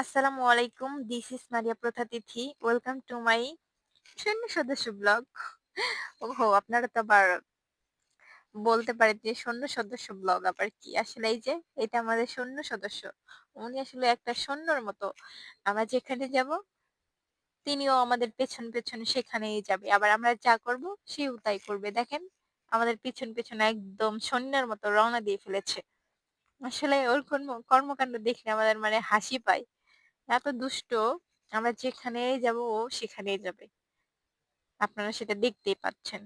আসসালামু আলাইকুম। This is মারিয়া প্রথা তিথি। ওয়েলকাম টু মাই সৈন্য সদস্য ব্লগ। ওহো! আপনারা তো আবার বলতে পারেন যে সৈন্য সদস্য ব্লগ আবার কি? আসলে এই যে এটা আমাদের সৈন্য সদস্য। উনি আসলে একটা সৈন্যর মতো। আমরা যেখানে যাব তিনিও আমাদের পেছন, পেছন সেখানেই যাবে। আবার আমরা যা করব সেও তাই করবে। দেখেন আমাদের পিছন, পিছন একদম সৈন্যের মতো রওনা দিয়ে ফেলেছে। আসলে ওর কর্ম কর্মকাণ্ড দেখলে আমাদের মানে হাসি পায়। এত দুষ্ট, আমরা যেখানেই যাব ও সেখানেই যাবে। আপনারা সেটা দেখতেই পাচ্ছেন।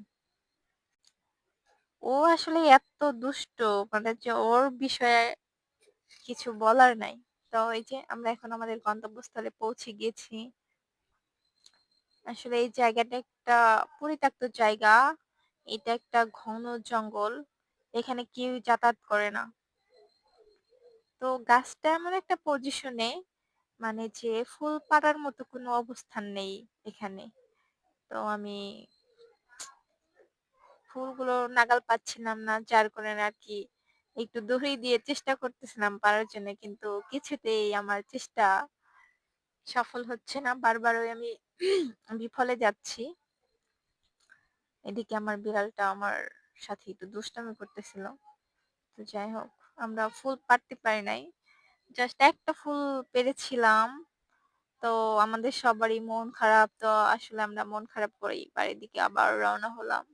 ও আসলে এত দুষ্ট মানে যে ওর বিষয়ে কিছু বলার নাই। তো এই যে আমরা এখন আমাদের গন্তব্যস্থলে পৌঁছে গেছি আসলে এই জায়গাটা একটা পরিত্যক্ত জায়গা। এটা একটা ঘন জঙ্গল। এখানে কেউ যাতায়াত করে না। তো গাছটা এমন একটা পজিশনে মানে যে ফুল পাড়ার মতো কোনো অবস্থান নেই এখানে। তো আমি ফুলগুলো নাগাল পাচ্ছিলাম না। যার কারণে আরকি একটু দড়ি দিয়ে চেষ্টা করতেছিলাম পারার জন্য। কিন্তু কিছুতেই আমার চেষ্টা সফল হচ্ছে না। বারবারই আমি বিফলে যাচ্ছি। এদিকে আমার বিড়ালটা আমার সাথে একটু দুষ্টামি করতেছিল। তো যাই হোক, আমরা ফুল পারতে পারি নাই। জাস্ট একটা ফুল পেরেছিলাম। তো আমাদের সবারই মন খারাপ। তো আসলে আমরা মন খারাপ করেই বাড়ির দিকে আবার রওনা হলাম।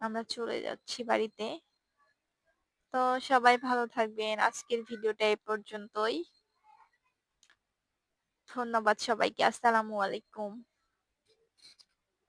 আমরা চলে যাচ্ছি বাড়িতে। তো সবাই ভালো থাকবেন। আজকের ভিডিওটা এ পর্যন্তই। ধন্যবাদ সবাইকে। আসসালামু আলাইকুম।